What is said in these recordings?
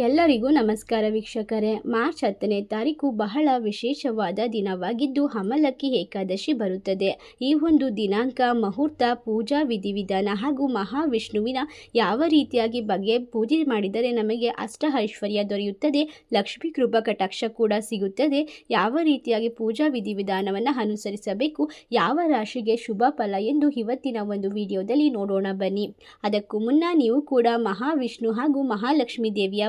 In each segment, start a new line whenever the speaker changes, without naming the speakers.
ಎಲ್ಲರಿಗೂ ನಮಸ್ಕಾರ ವೀಕ್ಷಕರೇ. ಮಾರ್ಚ್ ಹತ್ತನೇ ತಾರೀಕು ಬಹಳ ವಿಶೇಷವಾದ ದಿನವಾಗಿದ್ದು ಹಮಲಕ್ಕಿ ಏಕಾದಶಿ ಬರುತ್ತದೆ. ಈ ಒಂದು ದಿನಾಂಕ, ಮುಹೂರ್ತ, ಪೂಜಾ ವಿಧಿವಿಧಾನ ಹಾಗೂ ಮಹಾವಿಷ್ಣುವಿನ ಯಾವ ರೀತಿಯಾಗಿ ಬಗ್ಗೆ ಪೂಜೆ ಮಾಡಿದರೆ ನಮಗೆ ಅಷ್ಟ ಐಶ್ವರ್ಯ ದೊರೆಯುತ್ತದೆ, ಲಕ್ಷ್ಮೀ ಕೃಪಾ ಕಟಾಕ್ಷ ಕೂಡ ಸಿಗುತ್ತದೆ. ಯಾವ ರೀತಿಯಾಗಿ ಪೂಜಾ ವಿಧಿವಿಧಾನವನ್ನು ಅನುಸರಿಸಬೇಕು, ಯಾವ ರಾಶಿಗೆ ಶುಭ ಫಲ ಎಂದು ಇವತ್ತಿನ ಒಂದು ವಿಡಿಯೋದಲ್ಲಿ ನೋಡೋಣ ಬನ್ನಿ. ಅದಕ್ಕೂ ಮುನ್ನ ನೀವು ಕೂಡ ಮಹಾವಿಷ್ಣು ಹಾಗೂ ಮಹಾಲಕ್ಷ್ಮೀ ದೇವಿಯ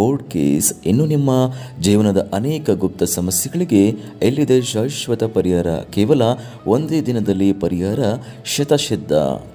ಕೋರ್ಟ್ ಕೇಸ್ ಇನ್ನು ನಿಮ್ಮ ಜೀವನದ ಅನೇಕ ಗುಪ್ತ ಸಮಸ್ಯೆಗಳಿಗೆ ಎಲ್ಲಿದೆ ಶಾಶ್ವತ ಪರಿಹಾರ? ಕೇವಲ ಒಂದೇ ದಿನದಲ್ಲಿ ಪರಿಹಾರ? ಶತಸಿದ್ಧ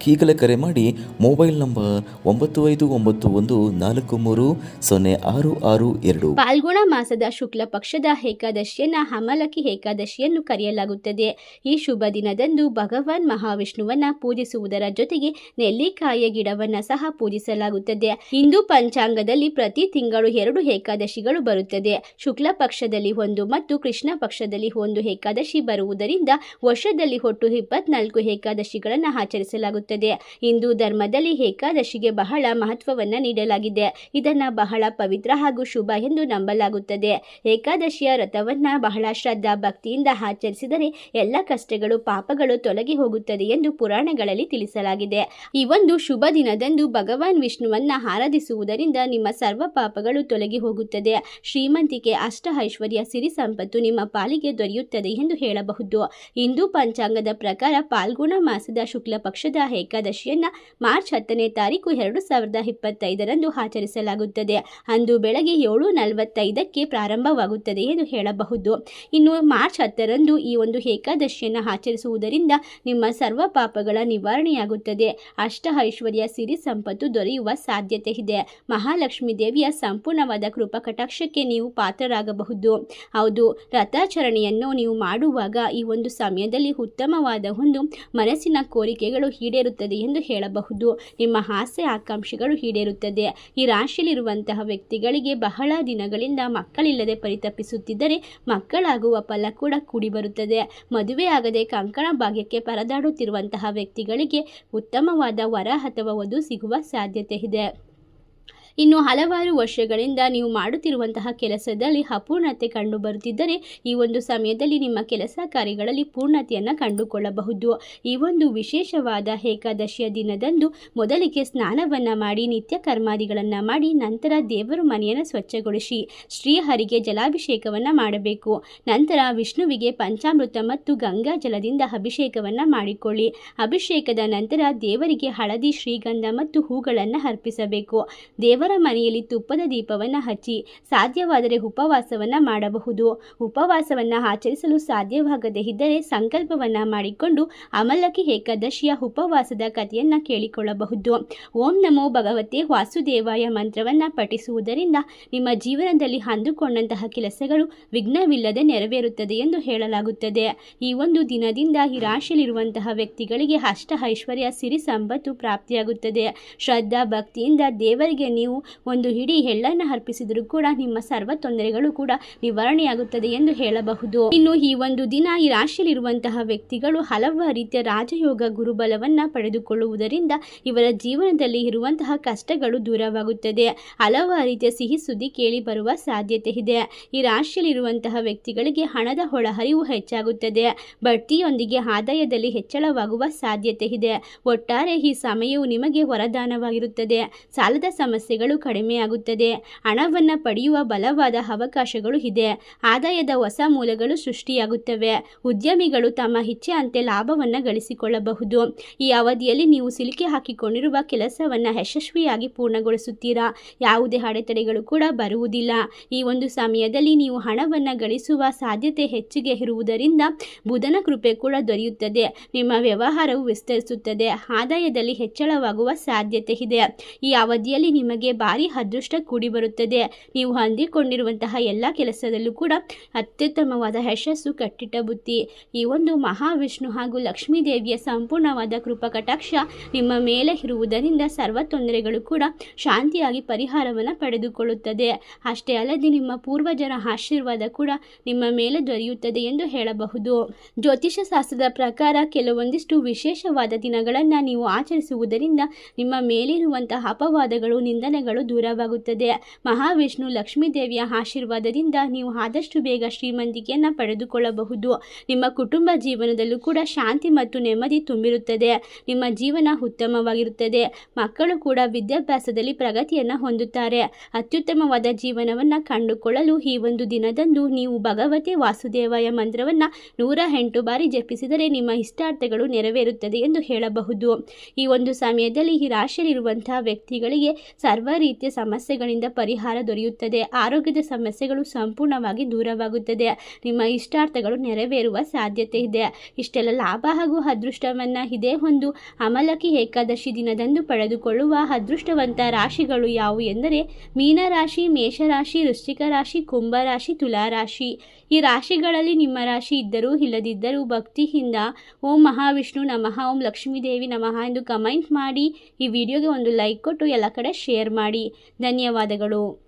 ಈಗಲೇ ಕರೆ ಮಾಡಿ ಮೊಬೈಲ್ ನಂಬರ್ ಒಂಬತ್ತು ಐದು ಒಂಬತ್ತು ಒಂದು ನಾಲ್ಕು ಮೂರು ಸೊನ್ನೆ ಆರು ಆರು ಎರಡು.
ಪಾಲ್ಗುಣ ಮಾಸದ ಶುಕ್ಲ ಪಕ್ಷದ ಏಕಾದಶಿಯನ್ನ ಹಮಲಕಿ ಏಕಾದಶಿಯನ್ನು ಕರೆಯಲಾಗುತ್ತದೆ. ಈ ಶುಭ ದಿನದಂದು ಭಗವಾನ್ ಮಹಾವಿಷ್ಣುವನ್ನ ಪೂಜಿಸುವುದರ ಜೊತೆಗೆ ನೆಲ್ಲಿಕಾಯಿಯ ಗಿಡವನ್ನ ಸಹ ಪೂಜಿಸಲಾಗುತ್ತದೆ. ಹಿಂದೂ ಪಂಚಾಂಗದಲ್ಲಿ ಪ್ರತಿ ತಿಂಗಳು ಎರಡು ಏಕಾದಶಿಗಳು ಬರುತ್ತದೆ. ಶುಕ್ಲ ಪಕ್ಷದಲ್ಲಿ ಒಂದು ಮತ್ತು ಕೃಷ್ಣ ಪಕ್ಷದಲ್ಲಿ ಒಂದು ಏಕಾದಶಿ ಬರುವುದರಿಂದ ವರ್ಷದಲ್ಲಿ ಒಟ್ಟು ಇಪ್ಪತ್ನಾಲ್ಕು ಏಕಾದಶಿಗಳನ್ನು ಆಚರಿಸಲಾಗುತ್ತದೆ. ಹಿಂದೂ ಧರ್ಮದಲ್ಲಿ ಏಕಾದಶಿಗೆ ಬಹಳ ಮಹತ್ವವನ್ನು ನೀಡಲಾಗಿದೆ. ಇದನ್ನು ಬಹಳ ಪವಿತ್ರ ಹಾಗೂ ಶುಭ ಎಂದು ನಂಬಲಾಗುತ್ತದೆ. ಏಕಾದಶಿಯ ರಥವನ್ನು ಬಹಳ ಶ್ರದ್ಧಾ ಭಕ್ತಿಯಿಂದ ಆಚರಿಸಿದರೆ ಎಲ್ಲ ಕಷ್ಟಗಳು, ಪಾಪಗಳು ತೊಲಗಿ ಹೋಗುತ್ತದೆ ಎಂದು ಪುರಾಣಗಳಲ್ಲಿ ತಿಳಿಸಲಾಗಿದೆ. ಈ ಒಂದು ಶುಭ ದಿನದಂದು ಭಗವಾನ್ ವಿಷ್ಣುವನ್ನ ಆರಾಧಿಸುವುದರಿಂದ ನಿಮ್ಮ ಸರ್ವ ಪಾಪಗಳು ತೊಲಗಿ ಹೋಗುತ್ತದೆ. ಶ್ರೀಮಂತಿಕೆ ಅಷ್ಟ ಐಶ್ವರ್ಯ ಸಿರಿ ಸಂಪತ್ತು ನಿಮ್ಮ ಪಾಲಿಗೆ ದೊರೆಯುತ್ತದೆ ಎಂದು ಹೇಳಬಹುದು. ಹಿಂದೂ ಪಂಚಾಂಗದ ಪ್ರಕಾರ ಪಾಲ್ಗುಣ ಮಾಸದ ಶುಕ್ಲ ಪಕ್ಷದ ಏಕಾದಶಿಯನ್ನ ಮಾರ್ಚ್ ಹತ್ತನೇ ತಾರೀಕು ಎರಡು ಸಾವಿರದ ಇಪ್ಪತ್ತೈದರಂದು ಆಚರಿಸಲಾಗುತ್ತದೆ. ಅಂದು ಬೆಳಗ್ಗೆ ಏಳು ನಲವತ್ತೈದಕ್ಕೆ ಪ್ರಾರಂಭವಾಗುತ್ತದೆ ಎಂದು ಹೇಳಬಹುದು. ಇನ್ನು ಮಾರ್ಚ್ ಹತ್ತರಂದು ಈ ಒಂದು ಏಕಾದಶಿಯನ್ನು ಆಚರಿಸುವುದರಿಂದ ನಿಮ್ಮ ಸರ್ವ ಪಾಪಗಳ ನಿವಾರಣೆಯಾಗುತ್ತದೆ. ಅಷ್ಟ ಐಶ್ವರ್ಯ ಸಿರಿ ಸಂಪತ್ತು ದೊರೆಯುವ ಸಾಧ್ಯತೆ ಇದೆ. ಮಹಾಲಕ್ಷ್ಮೀ ದೇವಿಯ ಸಂಪೂರ್ಣವಾದ ಕೃಪಾ ಕಟಾಕ್ಷಕ್ಕೆ ನೀವು ಪಾತ್ರರಾಗಬಹುದು. ಹೌದು, ರಥಾಚರಣೆಯನ್ನು ನೀವು ಮಾಡುವಾಗ ಈ ಒಂದು ಸಮಯದಲ್ಲಿ ಉತ್ತಮವಾದ ಒಂದು ಮನಸ್ಸಿನ ಕೋರಿಕೆಗಳು ಈಡೇರುತ್ತದೆ ಎಂದು ಹೇಳಬಹುದು. ನಿಮ್ಮ ಆಸೆ ಆಕಾಂಕ್ಷೆಗಳು ಈಡೇರುತ್ತದೆ. ಈ ರಾಶಿಯಲ್ಲಿರುವಂತಹ ವ್ಯಕ್ತಿಗಳಿಗೆ ಬಹಳ ದಿನಗಳಿಂದ ಮಕ್ಕಳಿಲ್ಲದೆ ಪರಿತಪಿಸುತ್ತಿದ್ದರೆ ಮಕ್ಕಳಾಗುವ ಫಲ ಕೂಡ ಕೂಡಿಬರುತ್ತದೆ. ಮದುವೆಯಾಗದೆ ಕಂಕಣ ಭಾಗ್ಯಕ್ಕೆ ಪರದಾಡುತ್ತಿರುವಂತಹ ವ್ಯಕ್ತಿಗಳಿಗೆ ಉತ್ತಮವಾದ ವರ ಅಥವಾ ವಧು ಸಿಗುವ ಸಾಧ್ಯತೆ ಇದೆ. ಇನ್ನು ಹಲವಾರು ವರ್ಷಗಳಿಂದ ನೀವು ಮಾಡುತ್ತಿರುವಂತಹ ಕೆಲಸದಲ್ಲಿ ಅಪೂರ್ಣತೆ ಕಂಡು ಬರುತ್ತಿದ್ದರೆ ಈ ಒಂದು ಸಮಯದಲ್ಲಿ ನಿಮ್ಮ ಕೆಲಸ ಕಾರ್ಯಗಳಲ್ಲಿ ಪೂರ್ಣತೆಯನ್ನು ಕಂಡುಕೊಳ್ಳಬಹುದು. ಈ ಒಂದು ವಿಶೇಷವಾದ ಏಕಾದಶಿಯ ದಿನದಂದು ಮೊದಲಿಗೆ ಸ್ನಾನವನ್ನು ಮಾಡಿ, ನಿತ್ಯ ಕರ್ಮಾದಿಗಳನ್ನು ಮಾಡಿ, ನಂತರ ದೇವರು ಮನೆಯನ್ನು ಸ್ವಚ್ಛಗೊಳಿಸಿ, ಶ್ರೀಹರಿಗೆ ಜಲಾಭಿಷೇಕವನ್ನು ಮಾಡಬೇಕು. ನಂತರ ವಿಷ್ಣುವಿಗೆ ಪಂಚಾಮೃತ ಮತ್ತು ಗಂಗಾ ಜಲದಿಂದ ಅಭಿಷೇಕವನ್ನು ಮಾಡಿಕೊಳ್ಳಿ. ಅಭಿಷೇಕದ ನಂತರ ದೇವರಿಗೆ ಹಳದಿ, ಶ್ರೀಗಂಧ ಮತ್ತು ಹೂಗಳನ್ನು ಅರ್ಪಿಸಬೇಕು. ದೇವರ ಮನೆಯಲ್ಲಿ ತುಪ್ಪದ ದೀಪವನ್ನು ಹಚ್ಚಿ ಸಾಧ್ಯವಾದರೆ ಉಪವಾಸವನ್ನು ಮಾಡಬಹುದು. ಉಪವಾಸವನ್ನು ಆಚರಿಸಲು ಸಾಧ್ಯವಾಗದೇ ಇದ್ದರೆ ಸಂಕಲ್ಪವನ್ನು ಮಾಡಿಕೊಂಡು ಅಮಲಕಿ ಏಕಾದಶಿಯ ಉಪವಾಸದ ಕಥೆಯನ್ನು ಕೇಳಿಕೊಳ್ಳಬಹುದು. ಓಂ ನಮೋ ಭಗವತೆ ವಾಸುದೇವಾಯ ಮಂತ್ರವನ್ನು ಪಠಿಸುವುದರಿಂದ ನಿಮ್ಮ ಜೀವನದಲ್ಲಿ ಅಂದುಕೊಂಡಂತಹ ಕೆಲಸಗಳು ವಿಘ್ನವಿಲ್ಲದೆ ನೆರವೇರುತ್ತದೆ ಎಂದು ಹೇಳಲಾಗುತ್ತದೆ. ಈ ಒಂದು ದಿನದಿಂದ ಈ ರಾಶಿಯಲ್ಲಿರುವಂತಹ ವ್ಯಕ್ತಿಗಳಿಗೆ ಅಷ್ಟ ಐಶ್ವರ್ಯ, ಸಿರಿ ಸಂಪತ್ತು ಪ್ರಾಪ್ತಿಯಾಗುತ್ತದೆ. ಶ್ರದ್ಧಾ ಭಕ್ತಿಯಿಂದ ದೇವರಿಗೆ ನೀವು ಒಂದು ಹಿಡಿ ಎಳ್ಳನ್ನು ಅರ್ಪಿಸಿದರೂ ಕೂಡ ನಿಮ್ಮ ಸರ್ವ ತೊಂದರೆಗಳು ಕೂಡ ನಿವಾರಣೆಯಾಗುತ್ತದೆ ಎಂದು ಹೇಳಬಹುದು. ಇನ್ನು ಈ ಒಂದು ದಿನ ಈ ರಾಶಿಯಲ್ಲಿರುವಂತಹ ವ್ಯಕ್ತಿಗಳು ಹಲವಾರು ರೀತಿಯ ರಾಜಯೋಗ ಗುರುಬಲವನ್ನ ಪಡೆದುಕೊಳ್ಳುವುದರಿಂದ ಇವರ ಜೀವನದಲ್ಲಿ ಇರುವಂತಹ ಕಷ್ಟಗಳು ದೂರವಾಗುತ್ತದೆ. ಹಲವಾರು ರೀತಿಯ ಸಿಹಿ ಸುದ್ದಿ ಕೇಳಿ ಬರುವ ಸಾಧ್ಯತೆ ಇದೆ. ಈ ರಾಶಿಯಲ್ಲಿರುವಂತಹ ವ್ಯಕ್ತಿಗಳಿಗೆ ಹಣದ ಒಳಹರಿವು ಹೆಚ್ಚಾಗುತ್ತದೆ. ಬಡ್ತಿಯೊಂದಿಗೆ ಆದಾಯದಲ್ಲಿ ಹೆಚ್ಚಳವಾಗುವ ಸಾಧ್ಯತೆ ಇದೆ. ಒಟ್ಟಾರೆ ಈ ಸಮಯವು ನಿಮಗೆ ವರದಾನವಾಗಿರುತ್ತದೆ. ಸಾಲದ ಸಮಸ್ಯೆಗಳು ಕಡಿಮೆಯಾಗುತ್ತದೆ. ಹಣವನ್ನು ಪಡೆಯುವ ಬಲವಾದ ಅವಕಾಶಗಳು ಇದೆ. ಆದಾಯದ ಹೊಸ ಮೂಲಗಳು ಸೃಷ್ಟಿಯಾಗುತ್ತವೆ. ಉದ್ಯಮಿಗಳು ತಮ್ಮ ಇಚ್ಛೆಯಂತೆ ಲಾಭವನ್ನು ಗಳಿಸಿಕೊಳ್ಳಬಹುದು. ಈ ಅವಧಿಯಲ್ಲಿ ನೀವು ಸಿಲುಕಿ ಹಾಕಿಕೊಂಡಿರುವ ಕೆಲಸವನ್ನು ಯಶಸ್ವಿಯಾಗಿ ಪೂರ್ಣಗೊಳಿಸುತ್ತೀರಾ? ಯಾವುದೇ ಅಡೆತಡೆಗಳು ಕೂಡ ಬರುವುದಿಲ್ಲ. ಈ ಒಂದು ಸಮಯದಲ್ಲಿ ನೀವು ಹಣವನ್ನು ಗಳಿಸುವ ಸಾಧ್ಯತೆ ಹೆಚ್ಚಿಗೆ ಇರುವುದರಿಂದ ಬುಧನ ಕೃಪೆ ಕೂಡ ದೊರೆಯುತ್ತದೆ. ನಿಮ್ಮ ವ್ಯವಹಾರವು ವಿಸ್ತರಿಸುತ್ತದೆ. ಆದಾಯದಲ್ಲಿ ಹೆಚ್ಚಳವಾಗುವ ಸಾಧ್ಯತೆ ಇದೆ. ಈ ಅವಧಿಯಲ್ಲಿ ನಿಮಗೆ ಭಾರಿ ಅದೃಷ್ಟ ಕೂಡಿ ಬರುತ್ತದೆ ನೀವು ಹೊಂದಿಕೊಂಡಿರುವಂತಹ ಎಲ್ಲ ಕೆಲಸದಲ್ಲೂ ಕೂಡ ಅತ್ಯುತ್ತಮವಾದ ಯಶಸ್ಸು ಕಟ್ಟಿಟ್ಟ ಬುತ್ತಿ ಈ ಒಂದು ಮಹಾವಿಷ್ಣು ಹಾಗೂ ಲಕ್ಷ್ಮೀ ದೇವಿಯ ಸಂಪೂರ್ಣವಾದ ಕೃಪಾ ಕಟಾಕ್ಷ ನಿಮ್ಮ ಮೇಲೆ ಇರುವುದರಿಂದ ಸರ್ವ ತೊಂದರೆಗಳು ಕೂಡ ಶಾಂತಿಯಾಗಿ ಪರಿಹಾರವನ್ನು ಪಡೆದುಕೊಳ್ಳುತ್ತದೆ. ಅಷ್ಟೇ ಅಲ್ಲದೆ ನಿಮ್ಮ ಪೂರ್ವಜರ ಆಶೀರ್ವಾದ ಕೂಡ ನಿಮ್ಮ ಮೇಲೆ ದೊರೆಯುತ್ತದೆ ಎಂದು ಹೇಳಬಹುದು. ಜ್ಯೋತಿಷ ಶಾಸ್ತ್ರದ ಪ್ರಕಾರ ಕೆಲವೊಂದಿಷ್ಟು ವಿಶೇಷವಾದ ದಿನಗಳನ್ನು ನೀವು ಆಚರಿಸುವುದರಿಂದ ನಿಮ್ಮ ಮೇಲಿರುವಂತಹ ಅಪವಾದಗಳು, ನಿಂದನೆಗಳು ದೂರವಾಗುತ್ತದೆ. ಮಹಾವಿಷ್ಣು ಲಕ್ಷ್ಮೀ ದೇವಿಯ ಆಶೀರ್ವಾದದಿಂದ ನೀವು ಆದಷ್ಟು ಬೇಗ ಶ್ರೀಮಂತಿಕೆಯನ್ನು ಪಡೆದುಕೊಳ್ಳಬಹುದು. ನಿಮ್ಮ ಕುಟುಂಬ ಜೀವನದಲ್ಲೂ ಕೂಡ ಶಾಂತಿ ಮತ್ತು ನೆಮ್ಮದಿ ತುಂಬಿರುತ್ತದೆ. ನಿಮ್ಮ ಜೀವನ ಉತ್ತಮವಾಗಿರುತ್ತದೆ. ಮಕ್ಕಳು ಕೂಡ ವಿದ್ಯಾಭ್ಯಾಸದಲ್ಲಿ ಪ್ರಗತಿಯನ್ನು ಹೊಂದುತ್ತಾರೆ. ಅತ್ಯುತ್ತಮವಾದ ಜೀವನವನ್ನು ಕಂಡುಕೊಳ್ಳಲು ಈ ಒಂದು ದಿನದಂದು ನೀವು ಭಗವತಿ ವಾಸುದೇವಾಯ ಮಂತ್ರವನ್ನು ನೂರ ಎಂಟು ಬಾರಿ ಜಪಿಸಿದರೆ ನಿಮ್ಮ ಇಷ್ಟಾರ್ಥಗಳು ನೆರವೇರುತ್ತದೆ ಎಂದು ಹೇಳಬಹುದು. ಈ ಒಂದು ಸಮಯದಲ್ಲಿ ಈ ರಾಶಿಯಲ್ಲಿರುವಂತಹ ವ್ಯಕ್ತಿಗಳಿಗೆ ಸರ್ವ ರೀತಿಯ ಸಮಸ್ಯೆಗಳಿಂದ ಪರಿಹಾರ ದೊರೆಯುತ್ತದೆ? ಆರೋಗ್ಯದ ಸಮಸ್ಯೆಗಳು ಸಂಪೂರ್ಣವಾಗಿ ದೂರವಾಗುತ್ತದೆ. ನಿಮ್ಮ ಇಷ್ಟಾರ್ಥಗಳು ನೆರವೇರುವ ಸಾಧ್ಯತೆ ಇದೆ. ಇಷ್ಟೆಲ್ಲ ಲಾಭ ಹಾಗೂ ಅದೃಷ್ಟವನ್ನು ಇದೇ ಒಂದು ಅಮಲಕಿ ಏಕಾದಶಿ ದಿನದಂದು ಪಡೆದುಕೊಳ್ಳುವ ಅದೃಷ್ಟವಂತ ರಾಶಿಗಳು ಯಾವುವು ಎಂದರೆ ಮೀನರಾಶಿ, ಮೇಷರಾಶಿ, ವೃಶ್ಚಿಕ ರಾಶಿ, ಕುಂಭರಾಶಿ, ತುಲಾರಾಶಿ. ಈ ರಾಶಿಗಳಲ್ಲಿ ನಿಮ್ಮ ರಾಶಿ ಇದ್ದರೂ ಇಲ್ಲದಿದ್ದರೂ ಭಕ್ತಿಯಿಂದ ಓಂ ಮಹಾವಿಷ್ಣು ನಮಃ, ಓಂ ಲಕ್ಷ್ಮೀದೇವಿ ನಮಃ ಎಂದು ಕಮೆಂಟ್ ಮಾಡಿ ಈ ವಿಡಿಯೋಗೆ ಒಂದು ಲೈಕ್ ಕೊಟ್ಟು ಎಲ್ಲ ಕಡೆ ಶೇರ್ ಮಾಡಿ. ಧನ್ಯವಾದಗಳು.